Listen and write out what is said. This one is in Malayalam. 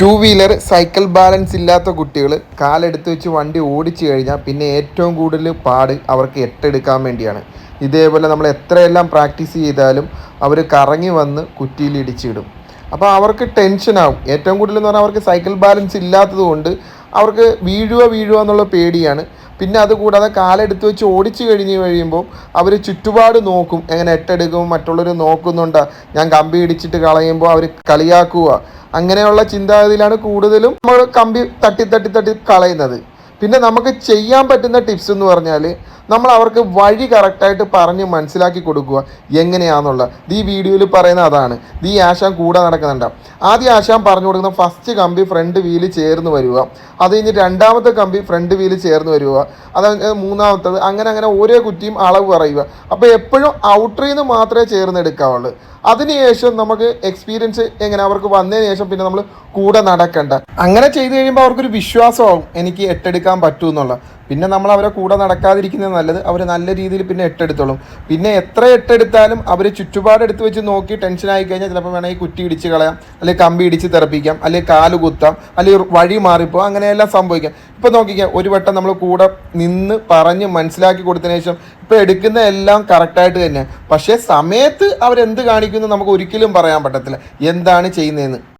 ടൂ വീലർ സൈക്കിൾ ബാലൻസ് ഇല്ലാത്ത കുട്ടികൾ കാലെടുത്ത് വെച്ച് വണ്ടി ഓടിച്ചു കഴിഞ്ഞാൽ പിന്നെ ഏറ്റവും കൂടുതൽ പാട് അവർക്ക് എട്ടെടുക്കാൻ വേണ്ടിയാണ്. ഇതേപോലെ നമ്മൾ എത്രയെല്ലാം പ്രാക്ടീസ് ചെയ്താലും അവർ കറങ്ങി വന്ന് കുറ്റിയിൽ ഇടിച്ചിടും. അപ്പോൾ അവർക്ക് ടെൻഷനാവും ഏറ്റവും കൂടുതൽ എന്ന് പറഞ്ഞാൽ അവർക്ക് സൈക്കിൾ ബാലൻസ് ഇല്ലാത്തത് കൊണ്ട് അവർക്ക് വീഴുക വീഴുക എന്നുള്ള പേടിയാണ്. പിന്നെ അതുകൂടാതെ കാലെടുത്ത് വെച്ച് ഓടിച്ചു കഴിഞ്ഞ് കഴിയുമ്പോൾ അവർ ചുറ്റുപാട് നോക്കും. എങ്ങനെ എട്ടെടുക്കും മറ്റുള്ളവർ നോക്കുന്നുണ്ട്? ഞാൻ കമ്പി ഇടിച്ചിട്ട് കളയുമ്പോൾ അവർ കളിയാക്കുക അങ്ങനെയുള്ള ചിന്താഗതിയിലാണ് കൂടുതലും നമ്മൾ കമ്പി തട്ടി തട്ടി തട്ടി കളയുന്നത്. പിന്നെ നമുക്ക് ചെയ്യാൻ പറ്റുന്ന ടിപ്സ് എന്ന് പറഞ്ഞാൽ നമ്മൾ അവർക്ക് വഴി കറക്റ്റായിട്ട് പറഞ്ഞ് മനസ്സിലാക്കി കൊടുക്കുക. എങ്ങനെയാണെന്നുള്ള. ഈ വീഡിയോയിൽ പറയുന്ന അതാണ്. ഈ ആശാൻ കൂടെ നടക്കുന്നുണ്ട്. ആദ്യം ആശാൻ പറഞ്ഞു കൊടുക്കുന്ന ഫസ്റ്റ് കമ്പി ഫ്രണ്ട് വീൽ ചേർന്ന് വരിക. അത് കഴിഞ്ഞ് രണ്ടാമത്തെ കമ്പി ഫ്രണ്ട് വീൽ ചേർന്ന് വരിക. അത് മൂന്നാമത്തത് അങ്ങനെ അങ്ങനെ ഓരോ കുറ്റിയും അളവ് പറയുക. അപ്പോൾ എപ്പോഴും ഔട്ടറിൽ നിന്ന് മാത്രമേ ചേർന്നെടുക്കാവുള്ളൂ. അതിനുശേഷം നമുക്ക് എക്സ്പീരിയൻസ് എങ്ങനെ അവർക്ക് വന്നതിന് ശേഷം പിന്നെ നമ്മൾ കൂടെ നടക്കണ്ട. അങ്ങനെ ചെയ്തു കഴിയുമ്പോൾ അവർക്കൊരു വിശ്വാസമാവും. എനിക്ക് എട്ടെടുക്കാൻ പറ്റൂ എന്നുള്ള. പിന്നെ നമ്മൾ അവരെ കൂടെ നടക്കാതിരിക്കുന്നത് നല്ലത് അവർ നല്ല രീതിയിൽ പിന്നെ എട്ടെടുത്തോളും. പിന്നെ എത്ര എട്ടെടുത്താലും അവർ ചുറ്റുപാട് എടുത്ത് വെച്ച് നോക്കി ടെൻഷൻ ആയി കഴിഞ്ഞാൽ ചിലപ്പോൾ വേണമെങ്കിൽ കുറ്റി ഇടിച്ച് കളയാം അല്ലെങ്കിൽ കമ്പി ഇടിച്ച് തെറപ്പിക്കാം അല്ലെങ്കിൽ കാൽ കുത്താം അല്ലെങ്കിൽ വഴി മാറിപ്പോ അങ്ങനെയെല്ലാം സംഭവിക്കാം. ഇപ്പം നോക്കിക്കാം ഒരു വട്ടം നമ്മൾ കൂടെ നിന്ന് പറഞ്ഞ് മനസ്സിലാക്കി കൊടുത്തതിന് ശേഷം ഇപ്പം എടുക്കുന്ന എല്ലാം കറക്റ്റായിട്ട് തന്നെ. പക്ഷേ സമയത്ത് അവരെന്ത് കാണിക്കുന്നു നമുക്ക് ഒരിക്കലും പറയാൻ പറ്റത്തില്ല. എന്താണ് ചെയ്യുന്നതെന്ന്.